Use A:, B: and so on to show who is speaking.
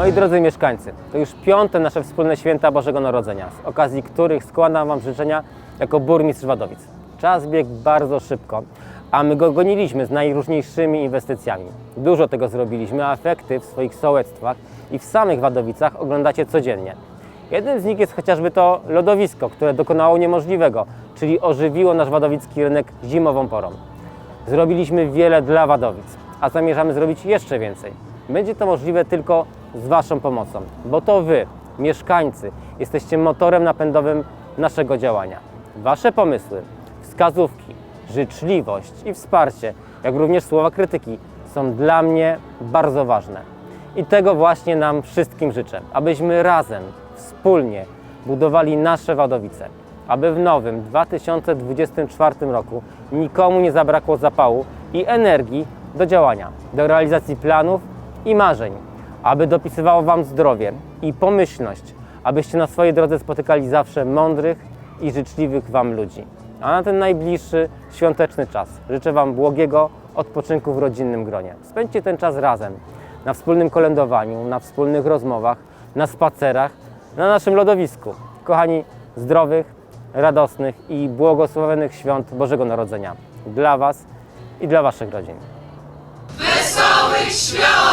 A: Moi drodzy mieszkańcy, to już piąte nasze wspólne święta Bożego Narodzenia, z okazji których składam Wam życzenia jako burmistrz Wadowic. Czas biegł bardzo szybko, a my go goniliśmy z najróżniejszymi inwestycjami. Dużo tego zrobiliśmy, a efekty w swoich sołectwach i w samych Wadowicach oglądacie codziennie. Jednym z nich jest chociażby to lodowisko, które dokonało niemożliwego, czyli ożywiło nasz wadowicki rynek zimową porą. Zrobiliśmy wiele dla Wadowic, a zamierzamy zrobić jeszcze więcej. Będzie to możliwe tylko z Waszą pomocą, bo to Wy, mieszkańcy, jesteście motorem napędowym naszego działania. Wasze pomysły, wskazówki, życzliwość i wsparcie, jak również słowa krytyki są dla mnie bardzo ważne. I tego właśnie nam wszystkim życzę, abyśmy razem, wspólnie budowali nasze Wadowice, aby w nowym 2024 roku nikomu nie zabrakło zapału i energii do działania, do realizacji planów i marzeń, aby dopisywało Wam zdrowie i pomyślność, abyście na swojej drodze spotykali zawsze mądrych i życzliwych Wam ludzi. A na ten najbliższy świąteczny czas życzę Wam błogiego odpoczynku w rodzinnym gronie. Spędźcie ten czas razem, na wspólnym kolędowaniu, na wspólnych rozmowach, na spacerach, na naszym lodowisku. Kochani, zdrowych, radosnych i błogosławionych świąt Bożego Narodzenia dla Was i dla Waszych rodzin.
B: Wesołych świąt!